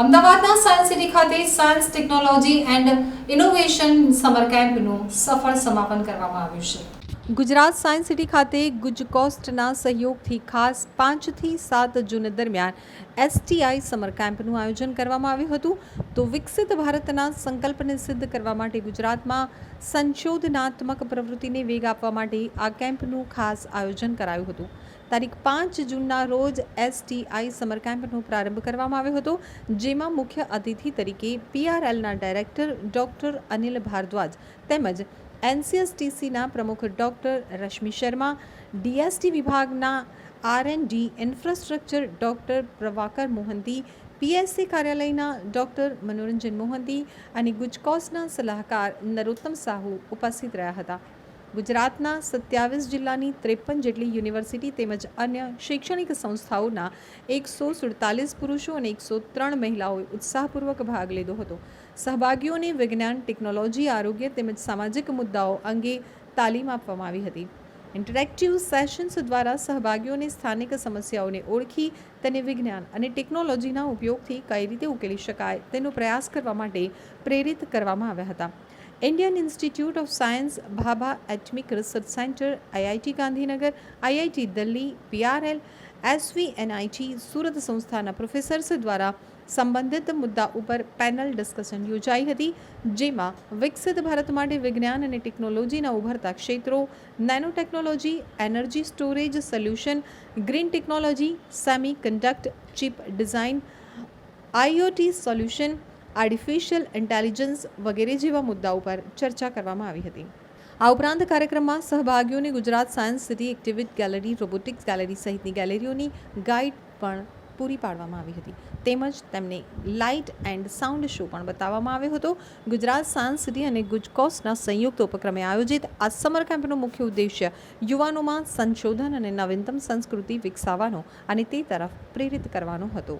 અમદાવાદના science city ખાતે science technology and innovation summer કેમ્પનું સફળ સમાપન કરવામાં આવ્યું છે. ગુજરાત સાયન્સ સિટી ખાતે ગુજકોસ્ટના સહયોગથી ખાસ પાંચથી સાત જૂન દરમિયાન એસટીઆઈ સમર કેમ્પનું આયોજન કરવામાં આવ્યું હતું. તો વિકસિત ભારતના સંકલ્પને સિદ્ધ કરવા માટે ગુજરાતમાં સંશોધનાત્મક પ્રવૃત્તિને વેગ આપવા માટે આ કેમ્પનું ખાસ આયોજન કરાયું હતું. તારીખ પાંચ જૂનના રોજ એસટીઆઈ સમર કેમ્પનો પ્રારંભ કરવામાં આવ્યો હતો, જેમાં મુખ્ય અતિથિ તરીકે પીઆરએલના ડાયરેક્ટર ડોક્ટર અનિલ ભારદ્વાજ તેમજ એનસીએસટીસીના પ્રમુખ ડૉક્ટર રશ્મિ શર્મા, ડીએસટી વિભાગના RND infrastructure doctor Prabhakar Mohanty, PSC કાર્યાલયના ડૉક્ટર મનોરંજન મોહંતી અને ગુજકોસના સલાહકાર નરોત્તમ સાહુ ઉપસ્થિત રહ્યા હતા. ગુજરાતના સત્યાવીસ જિલ્લાની ત્રેપન જેટલી યુનિવર્સિટી તેમજ અન્ય શૈક્ષણિક સંસ્થાઓના એકસો સુડતાલીસ પુરુષો અને એકસો ત્રણ મહિલાઓએ ઉત્સાહપૂર્વક ભાગ લીધો હતો. સહભાગીઓને વિજ્ઞાન, ટેકનોલોજી, આરોગ્ય તેમજ સામાજિક મુદ્દાઓ અંગે તાલીમ આપવામાં આવી હતી. ઇન્ટરેક્ટિવ સેશન્સ દ્વારા સહભાગીઓને સ્થાનિક સમસ્યાઓને ઓળખી તેને વિજ્ઞાન અને ટેકનોલોજીના ઉપયોગથી કઈ રીતે ઉકેલી શકાય તેનો પ્રયાસ કરવા માટે પ્રેરિત કરવામાં આવ્યા હતા. Indian institute of science Bhabha atomic research centre IIT Gandhinagar IIT Delhi PRL SVNIT Surat સંસ્થાના પ્રોફેસર્સ દ્વારા સંબંધિત મુદ્દા ઉપર પેનલ ડિસ્કશન યોજાઈ હતી જેમાં વિકસિત ભારત માટે વિજ્ઞાન અને ટેકનોલોજીના ઉભરતા ક્ષેત્રો nano technology energy storage solution green technology semi conduct chip design IoT solution artificial intelligence વગેરે જેવા મુદ્દાઓ પર ચર્ચા કરવામાં આવી હતી. આ ઉપરાંત કાર્યક્રમમાં સહભાગીઓને Gujarat science city activity gallery, robotics gallery સહિતની ગેલેરીઓની ગાઈડ પણ પૂરી પાડવામાં આવી હતી. તેમજ તેમને લાઇટ એન્ડ સાઉન્ડ શો પણ બતાવવામાં આવ્યો હતો. ગુજરાત સાયન્સ સિટી અને ગુજકોસના સંયુક્ત ઉપક્રમે આયોજિત આ સમર કેમ્પનો મુખ્ય ઉદ્દેશ્ય યુવાનોમાં સંશોધન અને નવીનતમ સંસ્કૃતિ વિકસાવવાનો અને તે તરફ પ્રેરિત કરવાનો હતો.